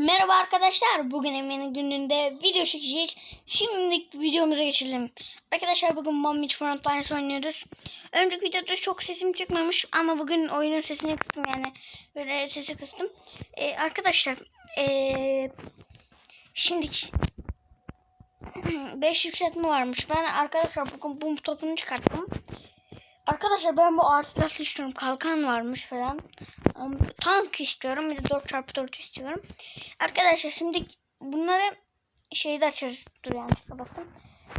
Merhaba arkadaşlar. Bugün Emin'in gününde video çekeceğiz. Şimdilik videomuza geçelim. Arkadaşlar bugün Mommich Frontlines oynuyoruz. Önceki videoda çok sesim çıkmamış ama bugün oyunun sesini kıstım yani. Böyle sesi kıstım. Ee, arkadaşlar ee, şimdilik 5 yükseltme varmış. Ben arkadaşlar bugün bum topunu çıkarttım. Arkadaşlar ben bu artı istiyorum. Kalkan varmış falan. Tank istiyorum. Bir de 4x4 istiyorum. Arkadaşlar şimdi bunları şeyde açarız. Dur yanlışlıkla bastım.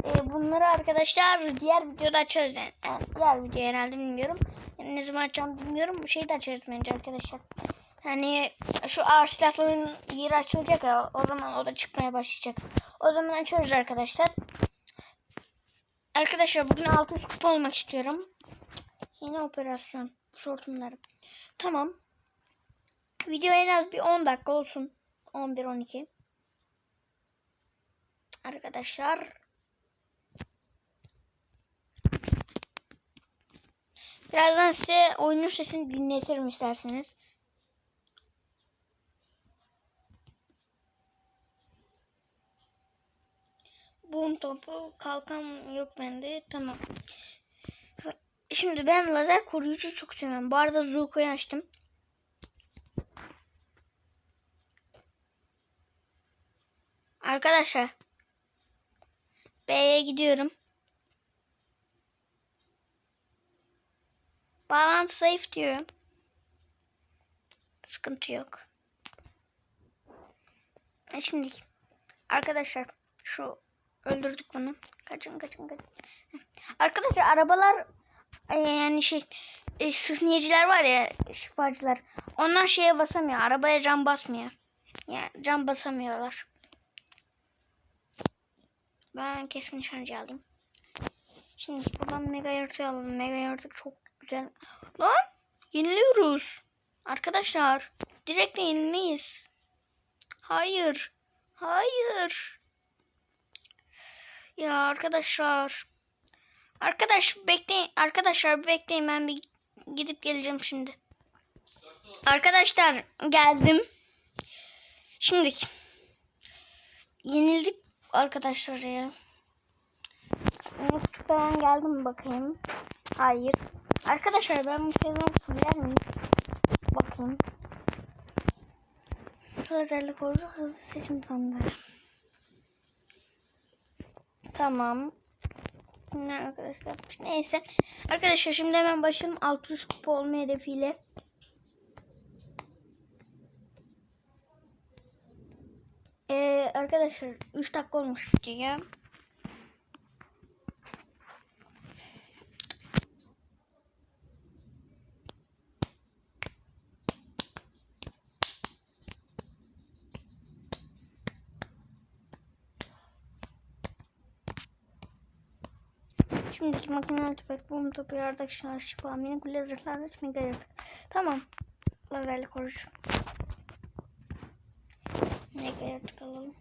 Ee, bunları arkadaşlar diğer videoda açarız. Yani, yani diğer video herhalde bilmiyorum. Yani ne zaman açacağım bilmiyorum. Bu şeyi de açarız bence arkadaşlar. Hani şu ağır silahların yeri açılacak ya. O zaman o da çıkmaya başlayacak. O zaman açıyoruz arkadaşlar. Arkadaşlar bugün 600 kupa olmak istiyorum. Yeni operasyon. Sorunlarım. Tamam. Video en az bir 10 dakika olsun. 11-12. Arkadaşlar. Birazdan size oyunun sesini dinletirim isterseniz. Boom topu kalkan yok bende. Tamam. Şimdi ben lazer koruyucu çok seviyorum. Bu arada Zulko'yu açtım. Arkadaşlar. B'ye gidiyorum. Bağlantı zayıf diyor. Sıkıntı yok. E şimdi arkadaşlar şu öldürdük bunu. Kaçın kaçın kaçın. Arkadaşlar arabalar yani şey e, sıhhniyeciler var ya şifacılar. Onlar şeye basamıyor. Arabaya cam basmıyor. Yani cam basamıyorlar. Ben keskin nişancı aldım. Şimdi buradan mega yaratığı alalım. Mega yaratık çok güzel. Lan yeniliyoruz. Arkadaşlar direkt yenilmeyiz. Hayır. Hayır. Ya arkadaşlar. Arkadaş bekleyin. Arkadaşlar bekleyin ben bir gidip geleceğim şimdi. Arkadaşlar geldim. Şimdi yenildik arkadaşlar ya. Mutlu falan geldi mi bakayım. Hayır. Arkadaşlar ben bu sezon fuller miyim? Bakayım. Özellik oldu. Hızlı seçim sandığı. Tamam. Ne arkadaşlar? Neyse. Arkadaşlar şimdi hemen başlayalım. 600 kupa olma hedefiyle. Ee, arkadaşlar 3 dakika olmuş video. Şimdiki makinalı tüfek, bomba topu, yardak, şarj, şifa, minik lazer, mega yaratık. Tamam. Lazerli koruyucu. Mega yaratık alalım.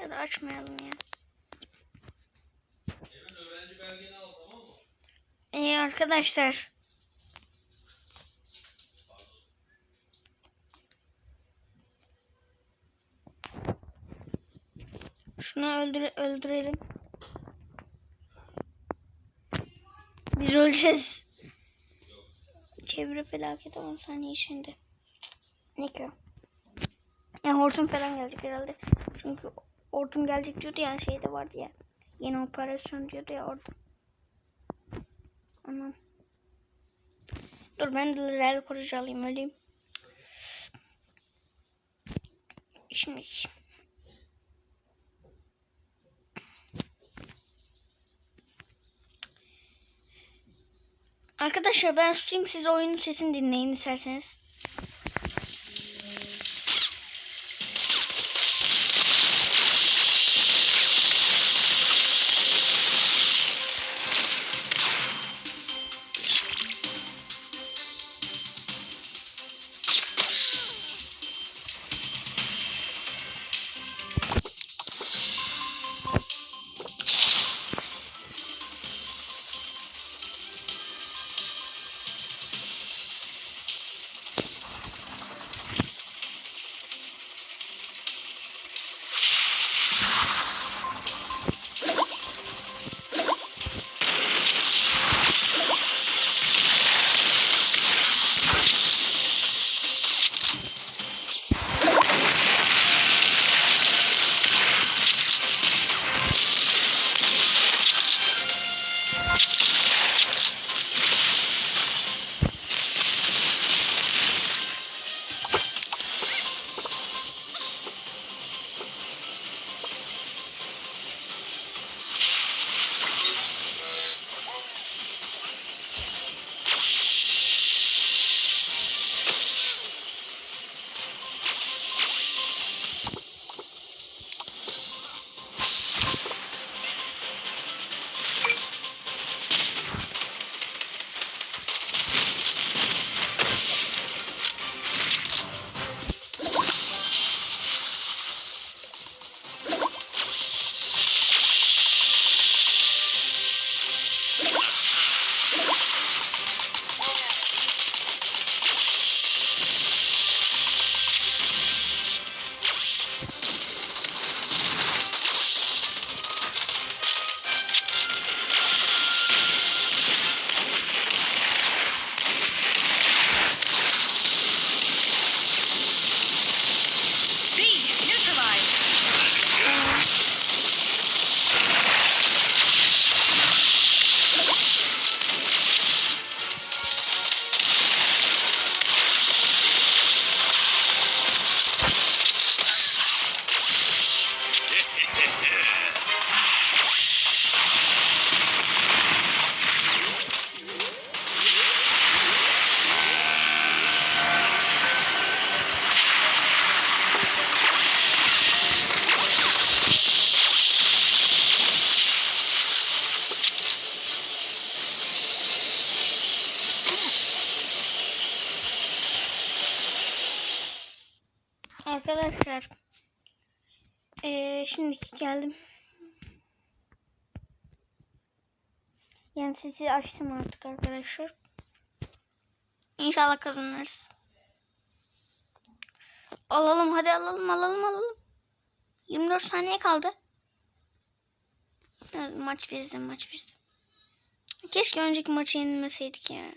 Ya da açmayalım ya. Emin öğrenci belgeni al tamam mı? İyi arkadaşlar. Şunu öldüre öldürelim. Biz öleceğiz. Çevre felaketi 10 saniye içinde. Ne ki o? Ya hortum falan gelecek herhalde. Çünkü hortum gelecek diyordu ya şeyde vardı ya. Yeni operasyon diyordu ya orada. Aman. Dur ben de lazer koruyucu alayım öleyim. Şimdi Arkadaşlar ben tutayım siz oyunun sesini dinleyin isterseniz. Ee, şimdi geldim. Yani sesi açtım artık arkadaşlar. İnşallah kazanırız. Alalım hadi alalım alalım alalım. 24 saniye kaldı. Evet, maç bizde maç bizde. Keşke önceki maçı yenilmeseydik ya.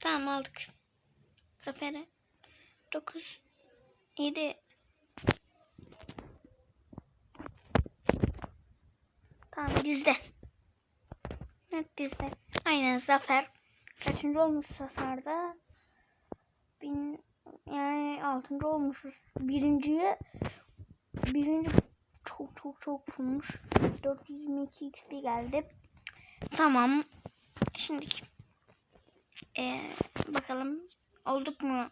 Tamam aldık. Zafer'e. 9 7 Tamam bizde. Evet bizde. Aynen Zafer. Kaçıncı olmuş hasarda? Bin, yani altıncı olmuşuz. Birinciye birinci çok çok çok vurmuş. 422 XP geldi. Tamam. Şimdi ee, bakalım olduk mu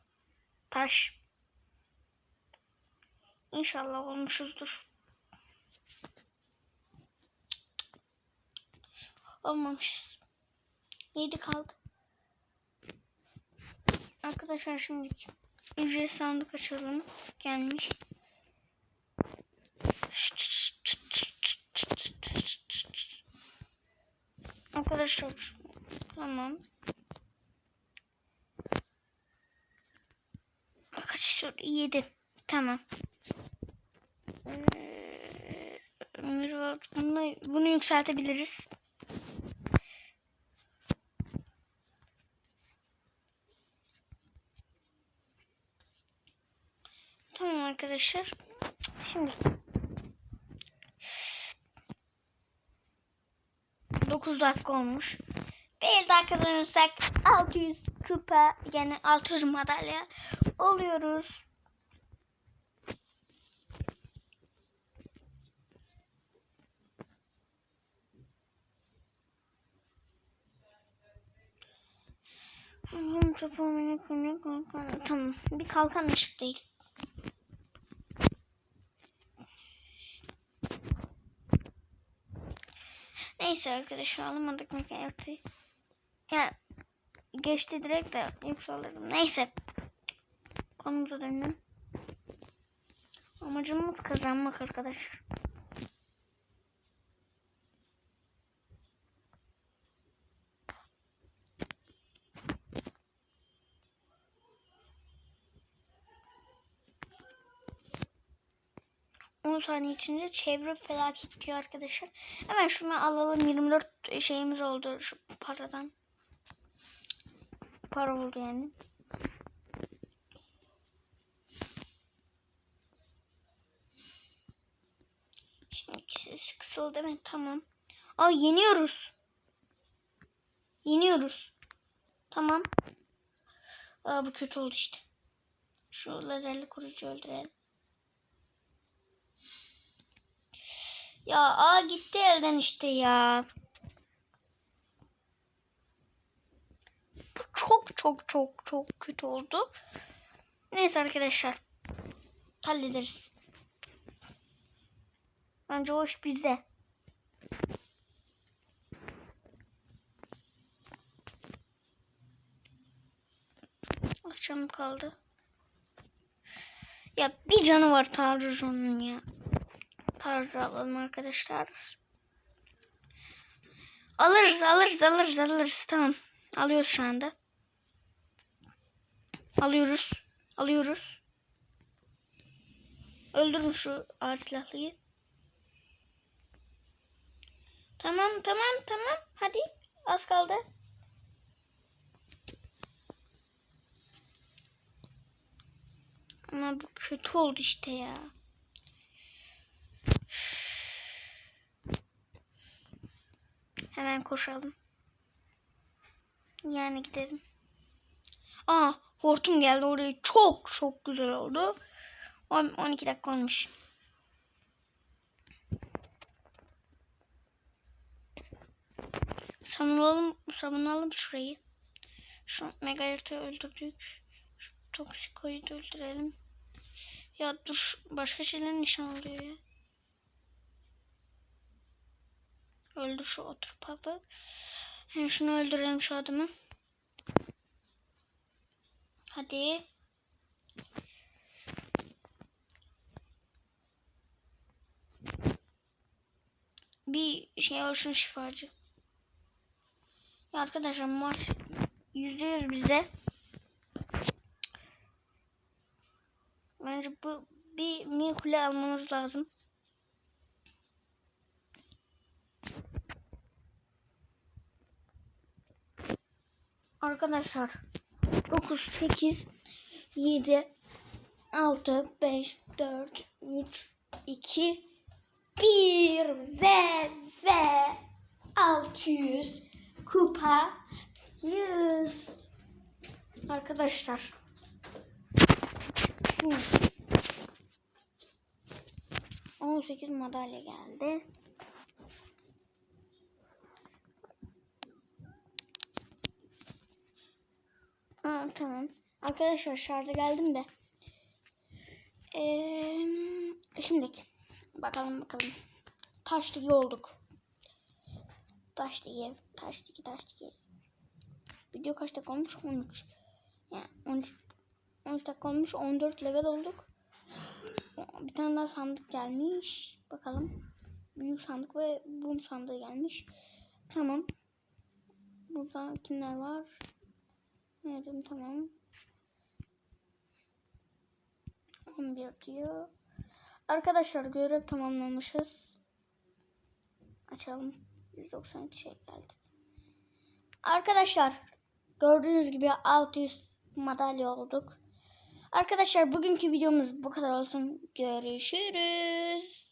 taş? İnşallah olmuşuzdur. Olmamışız. 7 kaldı. Arkadaşlar şimdi ücret sandık açalım. Gelmiş. Arkadaşlar tamam. Kaç 7 tamam. Ee, bunu, bunu yükseltebiliriz. Tamam arkadaşlar. Şimdi 9 dakika olmuş. Bir daha kazanırsak 600 kupa yani 600 madalya oluyoruz. Tamam. Bir kalkan ışık değil. Neyse arkadaşlar alamadık mekaniyatı. Ya geçti direkt de alırım. Neyse. Konumuza dönelim. Amacımız kazanmak arkadaşlar. Saniye içinde çevre felaket diyor arkadaşlar. Hemen şunu alalım. 24 şeyimiz oldu şu paradan. Para oldu yani. Şimdi ses kısıldı mı? Tamam. Aa yeniyoruz. Yeniyoruz. Tamam. Aa bu kötü oldu işte. Şu lazerli koruyucu öldürelim. Ya a gitti elden işte ya. Çok çok çok çok kötü oldu. Neyse arkadaşlar. Hallederiz. Bence iş bizde. Az canım kaldı. Ya bir canı var Tanrı'nın ya. Tarzı alalım arkadaşlar. Alırız alırız alırız alırız. Tamam. Alıyoruz şu anda. Alıyoruz. Alıyoruz. Öldürün şu ağır silahlıyı. Tamam tamam tamam. Hadi. Az kaldı. Ama bu kötü oldu işte ya. Hemen koşalım. Yani gidelim. Aa hortum geldi oraya. Çok çok güzel oldu. 12 dakika olmuş. Savunalım, savunalım şurayı. Şu mega yaratığı öldürdük. Şu toksikoyu da öldürelim. Ya dur başka şeyler nişan oluyor ya. Öldür şu otur papı. Yani şunu öldürelim şu adamı. Hadi. Bir şey olsun şifacı. Ya arkadaşlar maç yüzde yüz bizde. Bence bu bir mini kule almamız lazım. Arkadaşlar 9 8 7 6 5 4 3 2 1 ve ve 600 kupa 100 Arkadaşlar. Şimdi 18 madalya geldi. Aa, tamam. Arkadaşlar şarja geldim de. Ee, şimdiki. Bakalım bakalım. Taş ligi olduk. Taş ligi. Taş ligi. Taş ligi. Video kaç dakika olmuş? 13. Yani 13 13 dakika olmuş. 14 level olduk. Bir tane daha sandık gelmiş. Bakalım. Büyük sandık ve bum sandığı gelmiş. Tamam. Burada kimler var? Nerede tamam. 11 diyor. Arkadaşlar görev tamamlamışız. Açalım. 192 şey geldi. Arkadaşlar gördüğünüz gibi 600 madalya olduk. Arkadaşlar bugünkü videomuz bu kadar olsun. Görüşürüz.